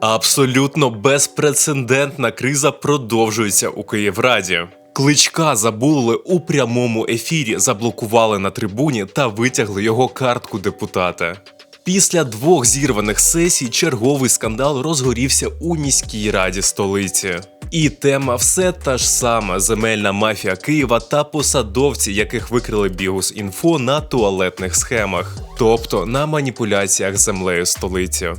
Абсолютно безпрецедентна криза продовжується у Київраді. Кличка забули у прямому ефірі, заблокували на трибуні та витягли його картку депутата. Після двох зірваних сесій черговий скандал розгорівся у міській раді столиці. І тема все та ж сама: земельна мафія Києва та посадовці, яких викрили Бігус інфо на туалетних схемах, тобто на маніпуляціях землею столиці.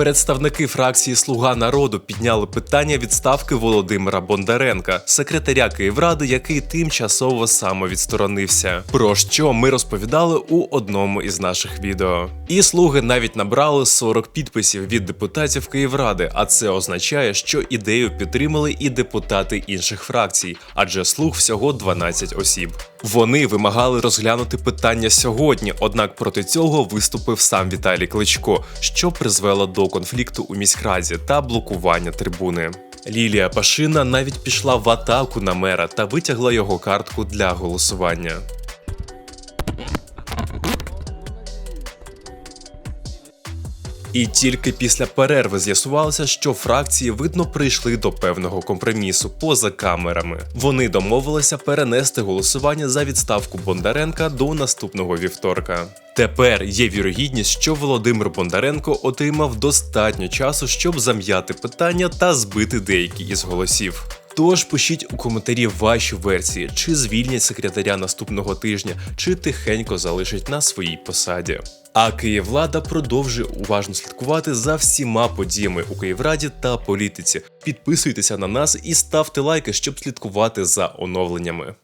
Представники фракції Слуга народу підняли питання відставки Володимира Бондаренка, секретаря Київради, який тимчасово самовідсторонився. Про що ми розповідали у одному із наших відео. І слуги навіть набрали 40 підписів від депутатів Київради, а це означає, що ідею підтримали і депутати інших фракцій, адже слуг всього 12 осіб. Вони вимагали розглянути питання сьогодні, однак проти цього виступив сам Віталій Кличко, що призвело до конфлікту у міськраді та блокування трибуни. Лілія Пашина навіть пішла в атаку на мера та витягла його картку для голосування. І тільки після перерви з'ясувалося, що фракції видно прийшли до певного компромісу поза камерами. Вони домовилися перенести голосування за відставку Бондаренка до наступного вівторка. Тепер є вірогідність, що Володимир Бондаренко отримав достатньо часу, щоб зам'яти питання та збити деякі із голосів. Тож пишіть у коментарі ваші версії, чи звільнять секретаря наступного тижня, чи тихенько залишать на своїй посаді. А Київлада продовжує уважно слідкувати за всіма подіями у Київраді та політиці. Підписуйтеся на нас і ставте лайки, щоб слідкувати за оновленнями.